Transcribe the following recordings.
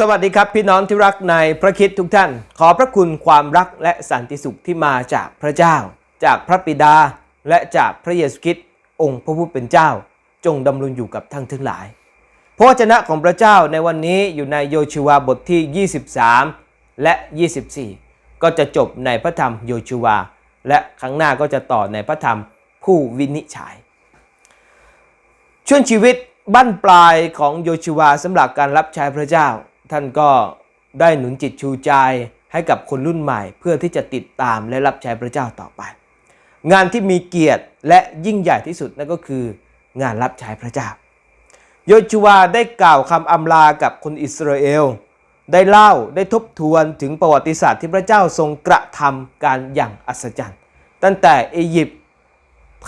สวัสดีครับพี่น้องที่รักในพระคิดทุกท่าน ขอพระคุณความรักและสันติสุขที่มาจากพระเจ้า จากพระบิดา และจากพระเยซูคริสต์องค์พระผู้เป็นเจ้า จงดำรงอยู่กับท่านทั้งหลาย พระวจนะของพระเจ้าในวันนี้อยู่ในโยชูวาบทที่ 23 และ 24 ก็จะจบในพระธรรมโยชูวา และครั้งหน้าก็จะต่อในพระธรรมผู้วินิจฉัย ช่วงชีวิตบั้นปลายของโยชูวาสำหรับการรับใช้พระเจ้า ท่านก็ได้หนุนจิตชูใจให้กับคนรุ่นใหม่ เพื่อที่จะติดตามและรับใช้พระเจ้าต่อไป งานที่มีเกียรติและยิ่งใหญ่ที่สุดนั่นก็คืองานรับใช้พระเจ้า โยชูวาได้กล่าวคำอำลากับคนอิสราเอล ได้เล่าได้ทบทวนถึงประวัติศาสตร์ที่พระเจ้าทรงกระทำการอย่างอัศจรรย์ ตั้งแต่อียิปต์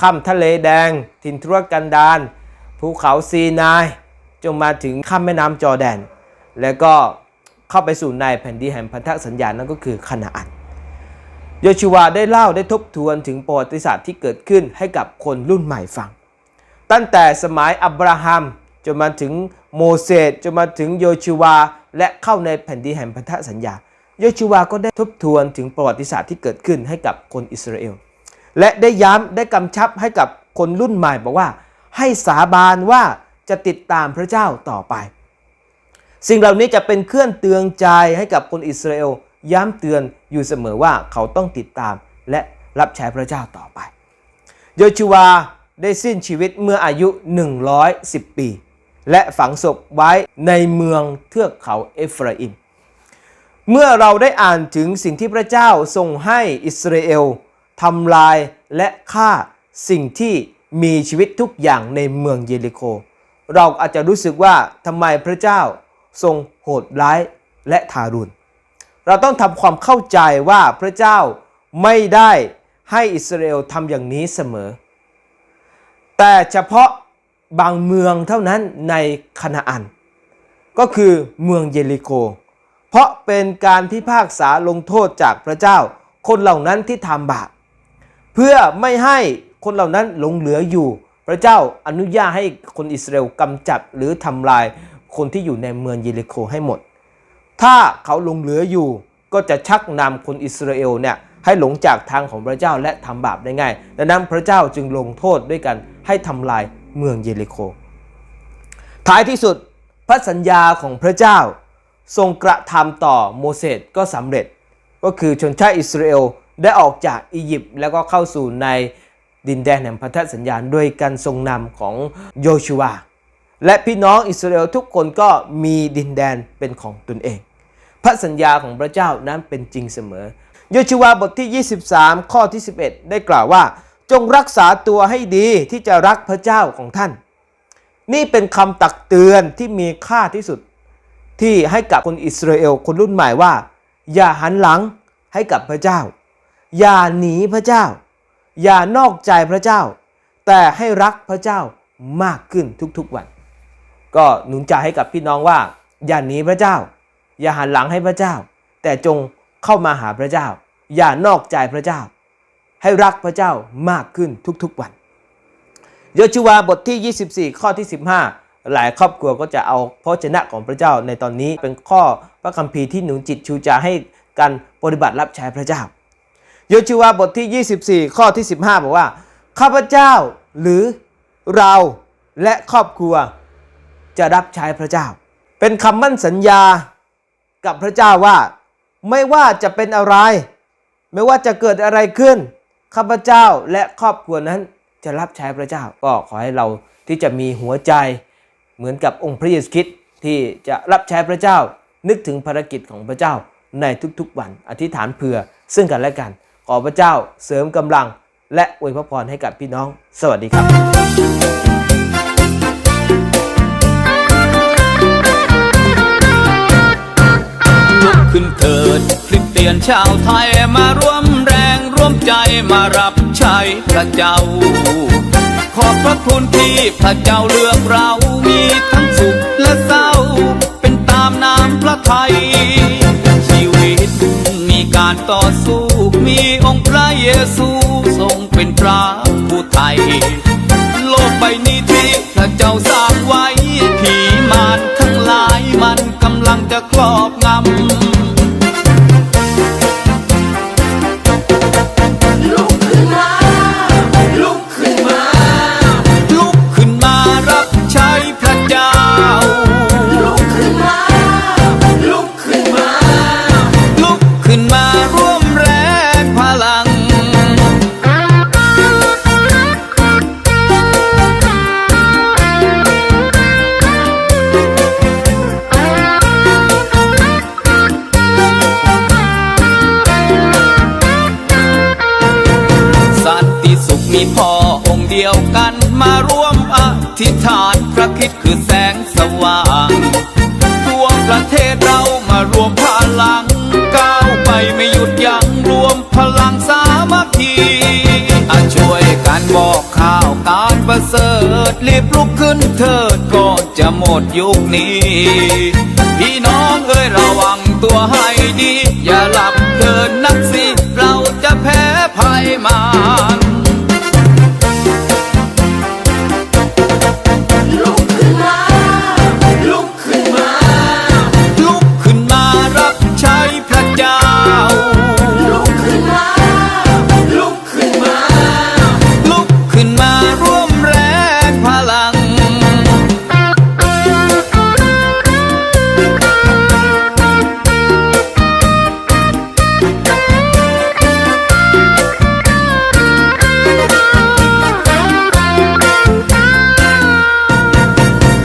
ข้ามทะเลแดง ทินทุรกันดารภูเขาซีนาย จนมาถึงข้ามแม่น้ำจอแดน แล้วก็เข้าไปสู่ในแผ่นดินแห่งพันธสัญญานั่นก็คือคานาอันโยชูวาได้เล่าได้ทบทวนถึงประวัติศาสตร์ที่เกิดขึ้นให้กับคนรุ่นใหม่ฟัง ตั้งแต่สมัยอับราฮัมจนมาถึงโมเสสจนมาถึงโยชูวา และเข้าในแผ่นดินแห่งพันธสัญญา โยชูวาก็ได้ทบทวนถึงประวัติศาสตร์ที่เกิดขึ้นให้กับคนอิสราเอล และได้ย้ำได้กำชับให้กับคนรุ่นใหม่บอกว่า ให้สาบานว่าจะติดตามพระเจ้าต่อไป สิ่งเหล่านี้จะเป็นเครื่องเตือนใจให้กับคนอิสราเอลย้ำเตือนอยู่เสมอว่าเขาต้องติดตามและรับใช้พระเจ้าต่อไป โยชูวาได้สิ้นชีวิตเมื่ออายุ 110 ปี และฝังศพไว้ในเมืองเทือกเขาเอฟราอิม เมื่อเราได้อ่านถึงสิ่งที่พระเจ้าทรงให้อิสราเอลทำลายและฆ่าสิ่งที่มีชีวิตทุกอย่างในเมืองเยริโค เราอาจจะรู้สึกว่าทำไมพระเจ้า ทรงโหดร้ายและทารุณ เราต้องทำความเข้าใจว่าพระเจ้าไม่ได้ให้อิสราเอลทำอย่างนี้เสมอ แต่เฉพาะบางเมืองเท่านั้นในคานาอัน ก็คือเมืองเยริโคเพราะเป็นการพิพากษาลงโทษจากพระเจ้า คนเหล่านั้นที่ทำบาป เพื่อไม่ให้คนเหล่านั้นหลงเหลืออยู่ พระเจ้าอนุญาตให้คนอิสราเอลกำจัดหรือทำลาย คนที่อยู่ในเมืองเยริโคให้หมด ถ้าเขาหลงเหลืออยู่ก็จะชักนำคนอิสราเอลเนี่ยให้หลงจากทางของพระเจ้าและทำบาปได้ง่ายดังนั้นพระเจ้าจึงลงโทษด้วยกันให้ทำลายเมืองเยริโค ท้ายที่สุดพระสัญญาของพระเจ้า ทรงกระทำต่อโมเสสก็สำเร็จ ก็คือชนชาติอิสราเอลได้ออกจากอียิปต์แล้วก็เข้าสู่ในดินแดนแห่งพันธสัญญาด้วยการทรงนำของโยชูวา และพี่น้องอิสราเอลทุกคนก็มีดินแดนเป็นของตนเอง พระสัญญาของพระเจ้านั้นเป็นจริงเสมอ โยชูวาบทที่ 23 ข้อที่ 11 ได้กล่าวว่า จงรักษาตัวให้ดีที่จะรักพระเจ้าของท่าน นี่เป็นคำตักเตือนที่มีค่าที่สุด ที่ให้กับคนอิสราเอลคนรุ่นใหม่ว่า อย่าหันหลังให้กับพระเจ้า อย่าหนีพระเจ้า อย่านอกใจพระเจ้า แต่ให้รักพระเจ้ามากขึ้นทุกๆวัน ก็หนุนใจให้กับพี่น้องว่าอย่าหนีพระเจ้า อย่าหันหลังให้พระเจ้า แต่จงเข้ามาหาพระเจ้า อย่านอกใจพระเจ้า ให้รักพระเจ้ามากขึ้นทุกๆวันโยชูวาบทที่ 24 ข้อที่ 15 หลายครอบครัวก็จะเอาพระชนะของพระเจ้าในตอนนี้เป็นข้อพระคัมภีร์ที่หนุนจิตชูใจให้การปฏิบัติรับใช้พระเจ้า โยชูวาบทที่ 24 ข้อที่ 15 บอกว่า ข้าพเจ้าหรือเราและครอบครัว จะรับใช้พระเจ้า เป็นคำมั่นสัญญากับพระเจ้าว่า ไม่ว่าจะเป็นอะไร ไม่ว่าจะเกิดอะไรขึ้นข้าพเจ้าและครอบครัวนั้นจะรับใช้พระเจ้าก็ขอให้เราที่จะมีหัวใจเหมือนกับองค์พระเยซูคริสต์ที่จะรับใช้พระเจ้า นึกถึงภารกิจของพระเจ้าในทุกๆวันอธิษฐานเผื่อซึ่งกันและกัน ขอพระเจ้าเสริมกำลังและอวยพระพรให้กับพี่น้อง สวัสดีครับ กิดคริสเตียนชาวไทยมาร่วมแรงร่วมใจมารับใช้พระเจ้า ขอบพระคุณที่พระเจ้าเลือกเรามีทั้งสุขและเศร้า เป็นตามน้ำพระทัยชีวิตมีการต่อสู้มีองค์พระเยซูทรงเป็นพระผู้ไทย โลกใบนี้ที่พระเจ้าสร้างไว้ผีมารทั้งหลายมันกำลังจะครอบงำ มีพ่อองค์เดียวกันมาร่วมอธิษฐานพระคิดคือแสงสว่างทั่วประเทศเรามารวมพลังก้าวไปไม่หยุดยัง้งรวมพลังสามัคคีช่วยกันบอกข่าวการประเสริฐรีบลุกขึ้นเถิดก่อนจะหมดยุคนี้ พี่น้องเอ้ยระวังตัวให้ดี อย่าหลับเถินนักสิ เราจะแพ้ภัยมา